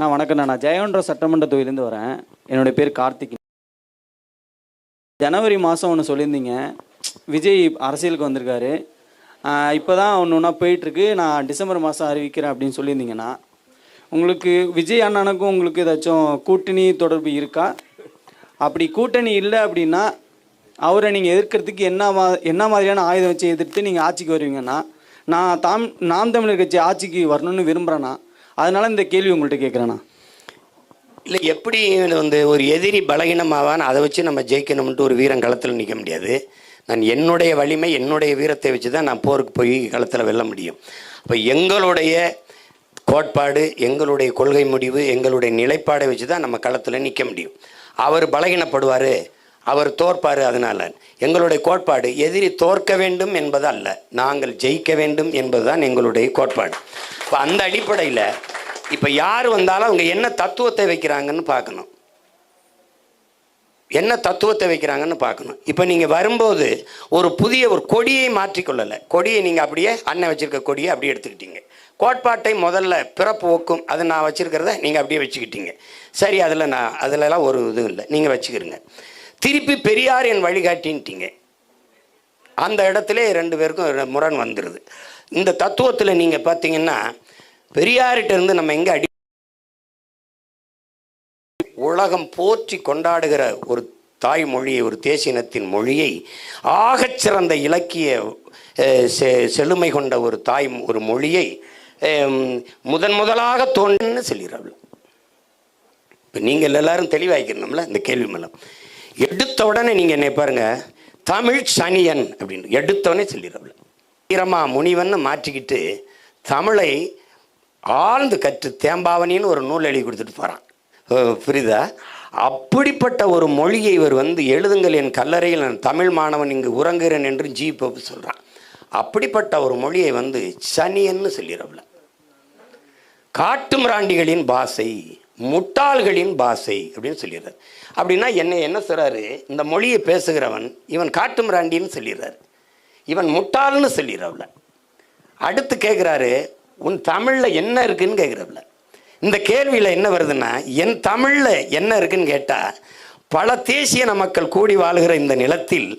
நான் வணக்கண்ணா நான் ஜெயவன்ற சட்டமன்ற தொகுதியிலேருந்து வரேன். என்னுடைய பேர் கார்த்திக். ஜனவரி மாதம் ஒன்று சொல்லியிருந்தீங்க. விஜய் அரசியலுக்கு வந்திருக்காரு. இப்போ தான் ஒன்று ஒன்றா போயிட்டுருக்கு. நான் டிசம்பர் மாதம் அறிவிக்கிறேன் அப்படின்னு சொல்லியிருந்தீங்கண்ணா உங்களுக்கு விஜய் அண்ணனுக்கும் உங்களுக்கு ஏதாச்சும் கூட்டணி தொடர்பு இருக்கா? அப்படி கூட்டணி இல்லை அப்படின்னா அவரை நீங்கள் எதிர்க்கிறதுக்கு என்ன மா என்ன மாதிரியான ஆயுதம் வச்சு எதிர்த்து நீங்கள் ஆட்சிக்கு வருவீங்கன்னா நான் தாம் நாம் தமிழர் கட்சி ஆட்சிக்கு வரணும்னு விரும்புகிறேன்னா அதனால் இந்த கேள்வி உங்கள்கிட்ட கேட்குறேண்ணா இல்லை எப்படி வந்து ஒரு எதிரி பலகீனமாவான் அதை வச்சு நம்ம ஜெயிக்கணும்ன்ட்டு ஒரு வீரன் களத்தில் நிற்க முடியாது. நான் என்னுடைய வலிமை என்னுடைய வீரத்தை வச்சு தான் நான் போருக்கு போய் களத்தில் வெல்ல முடியும். அப்போ எங்களுடைய கோட்பாடு எங்களுடைய கொள்கை முடிவு எங்களுடைய நிலைப்பாடை வச்சு தான் நம்ம களத்தில் நிற்க முடியும். அவர் பலகீனப்படுவார் அவர் தோற்பார் அதனால். எங்களுடைய கோட்பாடு எதிரி தோற்க வேண்டும் என்பது அல்ல நாங்கள் ஜெயிக்க வேண்டும் என்பதுதான் எங்களுடைய கோட்பாடு. இப்போ அந்த அடிப்படையில் இப்போ யார் வந்தாலும் அவங்க என்ன தத்துவத்தை வைக்கிறாங்கன்னு பார்க்கணும். என்ன தத்துவத்தை வைக்கிறாங்கன்னு பார்க்கணும். இப்போ நீங்கள் வரும்போது ஒரு புதிய ஒரு கொடியை மாற்றிக்கொள்ளலை. கொடியை நீங்கள் அப்படியே அண்ணன் வச்சுருக்க கொடியை அப்படியே எடுத்துக்கிட்டீங்க. கோட்பாட்டை முதல்ல பிறப்பு ஒக்கும். அதை நான் வச்சுருக்கிறத நீங்கள் அப்படியே வச்சுக்கிட்டீங்க. சரி அதில் நான் அதிலலாம் ஒரு இதுவும் இல்லை. நீங்கள் வச்சுக்கிறீங்க திருப்பி பெரியார் என் வழிகாட்டின்ட்டீங்க. அந்த இடத்துல ரெண்டு பேருக்கும் முரண் வந்துடுது இந்த தத்துவத்தில் நீங்கள் பார்த்தீங்கன்னா பெரியார்கிட்ட இருந்து நம்ம எங்கே அடி உலகம் போற்றி கொண்டாடுகிற ஒரு தாய்மொழியை ஒரு தேசினத்தின் மொழியை ஆகச்சிறந்த இலக்கிய செ- செழுமை கொண்ட ஒரு தாய் ஒரு மொழியை முதன் முதலாக தோன்றுன்னு சொல்லிடுறாள் இப்போ நீங்கள் எல்லாரும் தெளிவாய்க்கணும்ல இந்த கேள்வி மூலம் எடுத்த உடனே நீங்கள் என்ன பாருங்க தமிழ் சனியன் அப்படின்னு எடுத்த உடனே சொல்லிடுறாள் ஈரமா முனிவன் மாற்றிக்கிட்டு தமிழை ஆழ்ந்து கற்று தேம்பாவணின்னு ஒரு நூல் எழுதி கொடுத்துட்டு போகிறான் புரியுதா? அப்படிப்பட்ட ஒரு மொழியை இவர் வந்து எழுதுங்கள் என் கல்லறையில் நான் தமிழ் மாணவன் இங்கு உறங்குகிறேன் என்று ஜி. போப்பு சொல்கிறான் அப்படிப்பட்ட ஒரு மொழியை வந்து சனியன்னு சொல்லிடுறவள காட்டு மிராண்டிகளின் பாஷை முட்டாள்களின் பாஷை அப்படின்னு சொல்லிடுறாரு. அப்படின்னா என்ன என்ன சொல்கிறாரு இந்த மொழியை பேசுகிறவன் இவன் காட்டு மிராண்டின்னு சொல்லிடுறாரு. இவன் முட்டாள்னு சொல்லிடுறவள அடுத்து கேட்குறாரு உன் தமிழில் என்ன இருக்குன்னு கேட்குறப்பில்ல இந்த கேள்வியில் என்ன வருதுன்னா என் தமிழில் என்ன இருக்குன்னு கேட்டால் பல தேசிய மக்கள் கூடி வாழ்கிற இந்த நிலத்தில்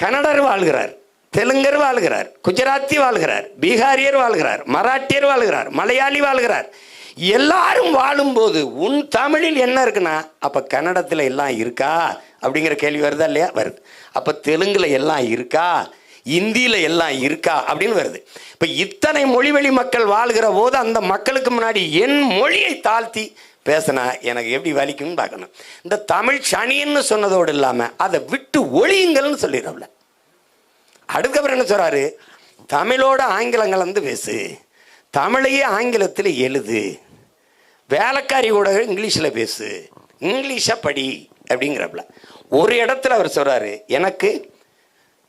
கன்னடர் வாழ்கிறார் தெலுங்கர் வாழ்கிறார் குஜராத்தி வாழ்கிறார் பீகாரியர் வாழ்கிறார் மராட்டியர் வாழ்கிறார் மலையாளி வாழ்கிறார். எல்லாரும் வாழும்போது உன் தமிழில் என்ன இருக்குன்னா அப்போ கன்னடத்தில் எல்லாம் இருக்கா? அப்படிங்கிற கேள்வி வருதா இல்லையா? வருது. அப்போ தெலுங்கில் எல்லாம் இருக்கா? இந்தியில் எல்லாம் இருக்கா அப்படின்னு வருது. இப்போ இத்தனை மொழிவெளி மக்கள் வாழ்கிற போது அந்த மக்களுக்கு முன்னாடி என் மொழியை தாழ்த்தி பேசினா எனக்கு எப்படி வலிக்கும்னு பார்க்கணும். இந்த தமிழ் சனின்னு சொன்னதோடு இல்லாமல் அதை விட்டு ஒழியுங்கள்னு சொல்லிடுறோம்ல அதுக்கப்புறம் என்ன சொல்கிறாரு தமிழோட ஆங்கிலம் கலந்து பேசு. தமிழையே ஆங்கிலத்தில் எழுது. வேலைக்காரி கூட இங்கிலீஷில் பேசு. இங்கிலீஷை படி அப்படிங்கிறப்பல ஒரு இடத்துல அவர் சொல்கிறாரு எனக்கு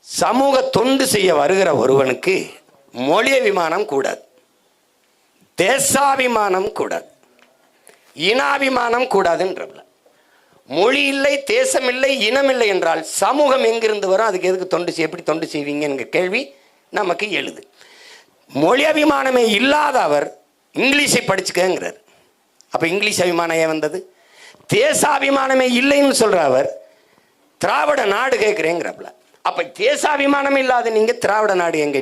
சமூக தொண்டு செய்ய வருகிற ஒருவனுக்கு மொழி அபிமானம் கூடாது. தேசாபிமானம் கூடாது. இனாபிமானம் கூடாதுன்றப்பல மொழி இல்லை தேசம் இல்லை இனம் இல்லை என்றால் சமூகம் எங்கிருந்து வரும்? அதுக்கு எதுக்கு தொண்டு செய் எப்படி தொண்டு செய்வீங்கங்கிற கேள்வி நமக்கு எழுது. மொழி அபிமானமே இல்லாத அவர் இங்கிலீஷை படிச்சுக்கங்கிறார். அப்போ இங்கிலீஷ் அபிமானம் ஏன் வந்தது? தேசாபிமானமே இல்லைன்னு சொல்கிற அவர் திராவிட நாடு கேட்குறேங்கிறப்பல அப்போ தேசாபிமானம் இல்லாத நீங்கள் திராவிட நாடு ஏன்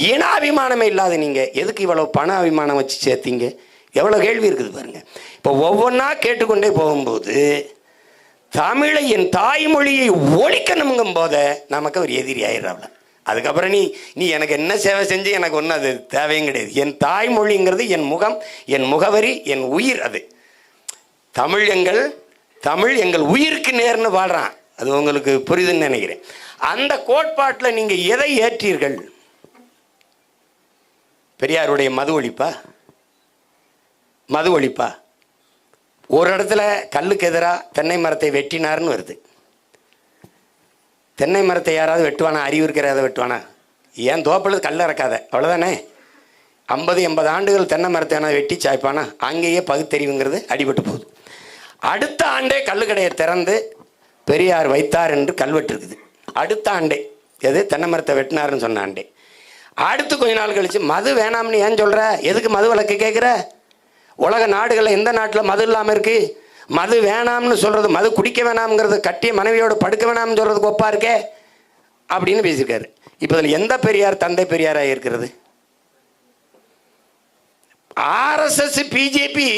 இன அபிமானமே இல்லாத நீங்கள் எதுக்கு இவ்வளோ பண அபிமானம் வச்சு சேர்த்தீங்க? எவ்வளோ கேள்வி இருக்குது பாருங்க. இப்போ ஒவ்வொன்றா கேட்டுக்கொண்டே போகும்போது தமிழை என் தாய்மொழியை ஒழிக்கணுங்கும் போத நமக்கு அவர் எதிரி ஆயிடுறாப்ல. அதுக்கப்புறம் நீ நீ எனக்கு என்ன சேவை செஞ்சு எனக்கு ஒன்றும் அது தேவையும் கிடையாது. என் தாய்மொழிங்கிறது என் முகம் என் முகவரி என் உயிர் அது. தமிழ் எங்கள் தமிழ் எங்கள் உயிருக்கு நேர்னு பாடுறான் அது உங்களுக்கு புரியுதுன்னு நினைக்கிறேன். அந்த கோட்பாட்டில் நீங்கள் எதை ஏற்றீர்கள்? பெரியாருடைய மது ஒழிப்பா? மது ஒழிப்பா? ஒரு இடத்துல கல்லுக்கு எதிராக தென்னை மரத்தை வெட்டினார்னு வருது. தென்னை மரத்தை யாராவது வெட்டுவானா? அறிவு இருக்கிறத வெட்டுவானா? ஏன் தோப்பில் கல் இறக்காத? அவ்வளோதானே ஐம்பது எண்பது ஆண்டுகள் தென்னை மரத்தை வேணால் வெட்டி சாய்ப்பானா? அங்கேயே பகுத்தறிவுங்கிறது அடிபட்டு போகுது. அடுத்த ஆண்டே கல்லுக்கடையை திறந்து பெரியார் வைத்தார் என்று கல்வெட்டு இருக்குது அடுத்த ஆண்டே. எது? தென்னை மரத்தை வெட்டினாருன்னு சொன்ன ஆண்டே. அடுத்து கொஞ்ச நாள் கழிச்சு மது வேணாம்னு ஏன் சொல்கிற எதுக்கு மது விளக்கு கேட்குற உலக நாடுகளில் எந்த நாட்டில் மது இல்லாமல் இருக்குது மது வேணாம்னு சொல்கிறது மது குடிக்க வேணாம்ங்கிறது கட்டிய மனைவியோட படுக்க வேணாம்னு சொல்கிறதுக்கு ஒப்பா இருக்கே? அப்படின்னு பேசியிருக்காரு. இப்போ இதில் எந்த பெரியார் தந்தை பெரியாராக இருக்கிறது? ஆர்எஸ்எஸ் பிஜேபி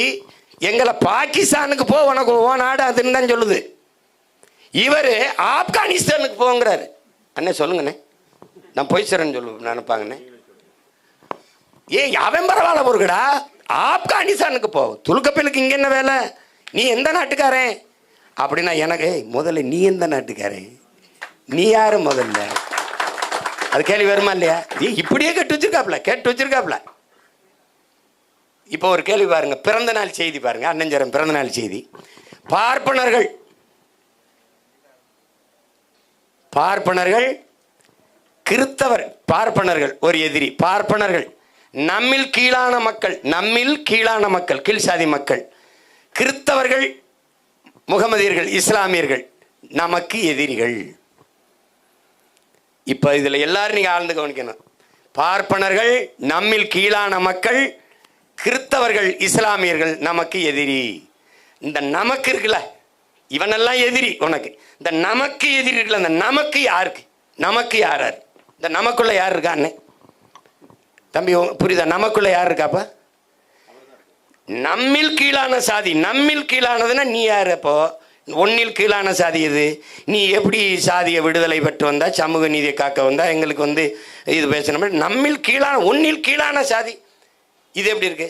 எங்களை பாகிஸ்தானுக்கு போ உனக்கு ஓ நாடு அதுன்னு தான் சொல்லுது. இவர் ஆப்கானிஸ்தானுக்கு போங்கிறாரு. அண்ணே சொல்லுங்கண்ணே. நான் போய் சொல்றேன்னு சொல்லு நினைப்பாங்கண்ணே. ஏய் அவன் பரவாயில்ல பொருக்கடா ஆப்கானிஸ்தானுக்கு போ. துலுக்கப்பிலுக்கு இங்கே என்ன வேலை? நீ எந்த நாட்டுக்காரன்? அப்படின்னா எனக்கு முதல்ல நீ எந்த நாட்டுக்காரன்? நீ யாரு முதல்ல? அது கேள்வி வருமா இல்லையா? ஏய், இப்படியே கேட்டு வச்சிருக்காப்ல கேட்டு வச்சிருக்காப்ல இப்போ ஒரு கேள்வி பாருங்க. பிறந்த நாள் செய்தி பாருங்க. அண்ணஞ்சரம் பிறந்த நாள் செய்தி. பார்ப்பனர்கள் பார்ப்பனர்கள் கிறித்தவர் பார்ப்பனர்கள் ஒரு எதிரி பார்ப்பனர்கள். நம்மில் கீழான மக்கள் நம்மில் கீழான மக்கள் கீழ் சாதி மக்கள். கிறித்தவர்கள் முகமதியர்கள் இஸ்லாமியர்கள் நமக்கு எதிரிகள். இப்போ இதில் எல்லாரும் நீங்கள் ஆழ்ந்து கவனிக்கணும். பார்ப்பனர்கள் நம்மில் கீழான மக்கள் கிறித்தவர்கள் இஸ்லாமியர்கள் நமக்கு எதிரி. இந்த நமக்கு இருக்குல்ல இவனெல்லாம் எதிரி உனக்கு. இந்த நமக்கு எதிரி இருக்குல்ல இந்த நமக்கு யாருக்கு? நமக்கு யார் யார் இந்த நமக்குள்ள யார் இருக்கா தம்பி புரியுதா? நமக்குள்ள யார் இருக்காப்பா நம்மில் கீழான சாதி நம்மில் கீழானதுன்னா நீ யார் அப்போ? ஒன்னில் கீழான சாதி இது நீ எப்படி சாதியை விடுதலை பெற்று வந்தா சமூக நீதியை காக்க வந்தா? எங்களுக்கு வந்து இது பேசணும். நம்மில் கீழான ஒன்னில் கீழான சாதி. இது எப்படி இருக்கு?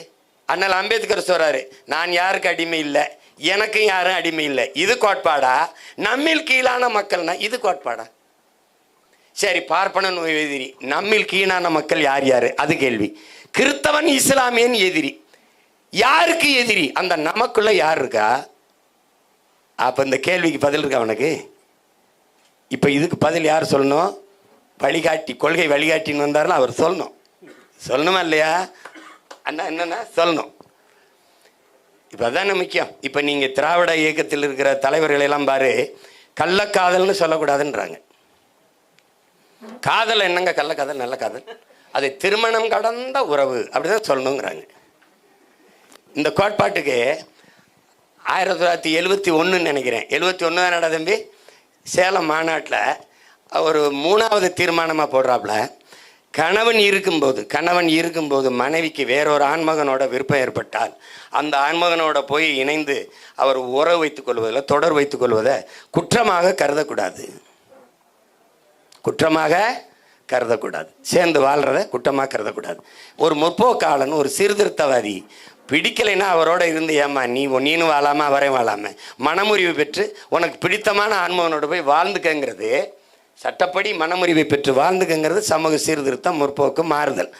அண்ணல் அம்பேத்கர் சொல்றாரு நான் யாருக்கு அடிமை இல்லை? எனக்கும் யாரும் அடிமை இல்லை. இது கோட்பாடா? நம்மில் கீழான மக்கள்னா இது கோட்பாடா? சரி பார்ப்பனன் எதிரி. நம்மில் கீழான மக்கள் யார் யார்? அது கேள்வி. கிறித்தவன் இஸ்லாமியன் எதிரி. யாருக்கு எதிரி? அந்த நமக்குள்ள யார் இருக்கா? அப்ப இந்த கேள்விக்கு பதில் இருக்கா அவனுக்கு இப்ப இதுக்கு பதில் யார் சொல்லணும்? வழிகாட்டி கொள்கை வழிகாட்டின்னு வந்தாருல அவர் சொல்லணும். சொல்லணுமா இல்லையா? அண்ணா என்னன்னா சொல்லணும். இப்போ அதானே முக்கியம். இப்போ நீங்கள் திராவிட இயக்கத்தில் இருக்கிற தலைவர்களெல்லாம் பாரு கள்ளக்காதல்னு சொல்லக்கூடாதுன்றாங்க. காதல் என்னங்க கள்ளக்காதல் நல்ல காதல்? அது திருமணம் கடந்த உறவு அப்படிதான் சொல்லணுங்கிறாங்க. இந்த கோட்பாட்டுக்கு ஆயிரத்தி தொள்ளாயிரத்தி எழுபத்தி ஒன்றுன்னு நினைக்கிறேன். எழுபத்தி ஒன்று தான் தம்பி? சேலம் மாநாட்டில் ஒரு மூணாவது தீர்மானமாக போடுறாப்புல கணவன் இருக்கும்போது கணவன் இருக்கும்போது மனைவிக்கு வேறொரு ஆண்மகனோட விருப்பம் ஏற்பட்டால் அந்த ஆண்மகனோட போய் இணைந்து அவர் உறவு வைத்துக் கொள்வதில் தொடர் வைத்துக் கொள்வதை குற்றமாக கருதக்கூடாது. குற்றமாக கருதக்கூடாது. சேர்ந்து வாழ்கிறத குற்றமாக கருதக்கூடாது. ஒரு முற்போக்காளன் ஒரு சீர்திருத்தவாதி பிடிக்கலைன்னா அவரோட இருந்து ஏமா நீ நீனும் வாழாமல் அவரே வாழாமல் மனமுறிவு பெற்று உனக்கு பிடித்தமான ஆன்மகனோடு போய் வாழ்ந்துக்கங்கிறது சட்டப்படி மனமுறிவை பெற்று வாழ்ந்துக்கங்கிறது சமூக சீர்திருத்தம் முற்போக்கு மாறுதல்.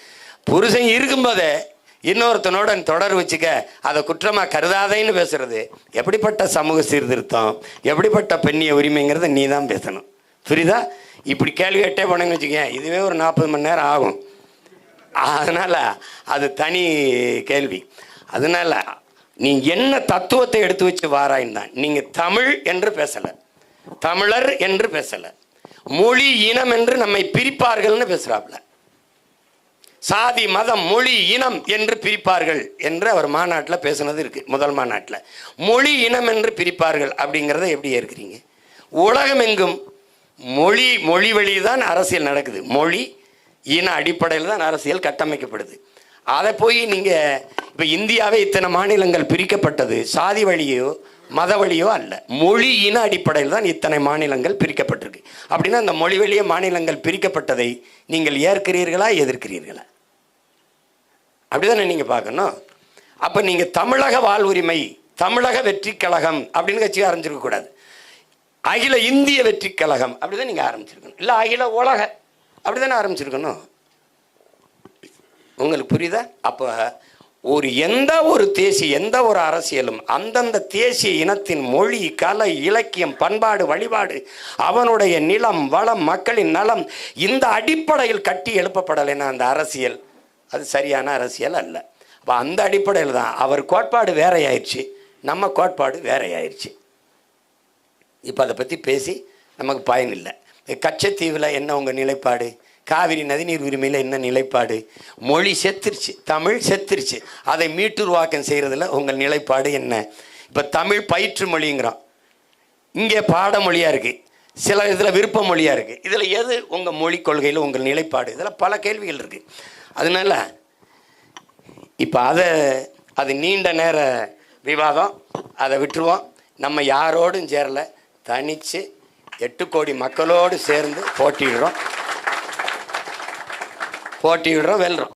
புருஷன் இருக்கும்போதே இன்னொருத்தனோட தொடர் வச்சுக்க அதை குற்றமாக கருதாதேன்னு பேசுறது. எப்படிப்பட்ட சமூக சீர்திருத்தம் எப்படிப்பட்ட பெண்ணிய உரிமைங்கிறத நீ தான் பேசணும். புரியுதா? இப்படி கேள்வி கேட்டே போனேன்னு வச்சுக்கேன் இதுவே ஒரு நாற்பது மணி நேரம் ஆகும். அதனால் அது தனி கேள்வி. அதனால நீ என்ன தத்துவத்தை எடுத்து வச்சு வாராய்ந்தான் நீங்கள் தமிழ் என்று பேசலை. தமிழர் என்று பேசலை. மொழி இனம் என்று நம்மை பிரிப்பார்கள்னு பேசுகிறாப்புல சாதி மதம் மொழி இனம் என்று பிரிப்பார்கள் என்று அவர் மாநாட்டில் பேசுனது இருக்குது முதல் மாநாட்டில். மொழி இனம் என்று பிரிப்பார்கள் அப்படிங்கிறத எப்படி இருக்கிறீங்க உலகம் எங்கும் மொழி மொழி வழி தான் அரசியல் நடக்குது. மொழி இன அடிப்படையில் தான் அரசியல் கட்டமைக்கப்படுது. அதை போய் நீங்கள் இப்போ இந்தியாவே இத்தனை மாநிலங்கள் பிரிக்கப்பட்டது சாதி வழியோ மத வழியோ அல்ல. மொழி இன அடிப்படையில் தான் இத்தனை மாநிலங்கள் பிரிக்கப்பட்டிருக்கு. அப்படின்னா அந்த மொழி வழிய மாநிலங்கள் பிரிக்கப்பட்டதை நீங்கள் ஏற்கிறீர்களா எதிர்க்கிறீர்களா? அப்படிதானே நீங்கள் பார்க்கணும். அப்போ நீங்கள் தமிழக வாழ்வுரிமை தமிழக வெற்றி கழகம் அப்படின்னு கட்சி ஆரம்பிச்சிருக்க கூடாது. அகில இந்திய வெற்றி கழகம் அப்படிதான் நீங்கள் ஆரம்பிச்சிருக்கணும். இல்லை அகில உலக அப்படிதானே ஆரம்பிச்சிருக்கணும். உங்களுக்கு புரியுதா? அப்போ ஒரு எந்த ஒரு தேசிய எந்த ஒரு அரசியலும் அந்தந்த தேசிய இனத்தின் மொழி கலை இலக்கியம் பண்பாடு வழிபாடு அவனுடைய நிலம் வளம் மக்களின் நலம் இந்த அடிப்படையில் கட்டி எழுப்பப்படலைன்னா அந்த அரசியல். அது சரியான அரசியல் அல்ல. அப்போ அந்த அடிப்படையில் தான் அவர் கோட்பாடு வேறையாயிருச்சு நம்ம கோட்பாடு வேறையாயிருச்சு இப்போ அதை பற்றி பேசி நமக்கு பயன் இல்லை. கச்சத்தீவில் என்ன உங்கள் நிலைப்பாடு? காவிரி நதிநீர் உரிமையில் என்ன நிலைப்பாடு? மொழி செத்துருச்சு தமிழ் செத்துருச்சு. அதை மீட்டுருவாக்கம் செய்கிறதுல உங்கள் நிலைப்பாடு என்ன? இப்போ தமிழ் பயிற்று மொழிங்கிறோம் இங்கே பாடமொழியாக இருக்குது சில இதில் விருப்ப மொழியாக இருக்குது இதில் எது உங்கள் மொழி கொள்கையில் உங்கள் நிலைப்பாடு? இதில் பல கேள்விகள் இருக்குது அதனால இப்போ அதை அது நீண்ட நேர விவாதம். அதை விட்டுருவோம். நம்ம யாரோடும் சேரலை. தனித்து எட்டு கோடி மக்களோடு சேர்ந்து போட்டிடுறோம் போட்டியிடுறோம் வெல்றோம்.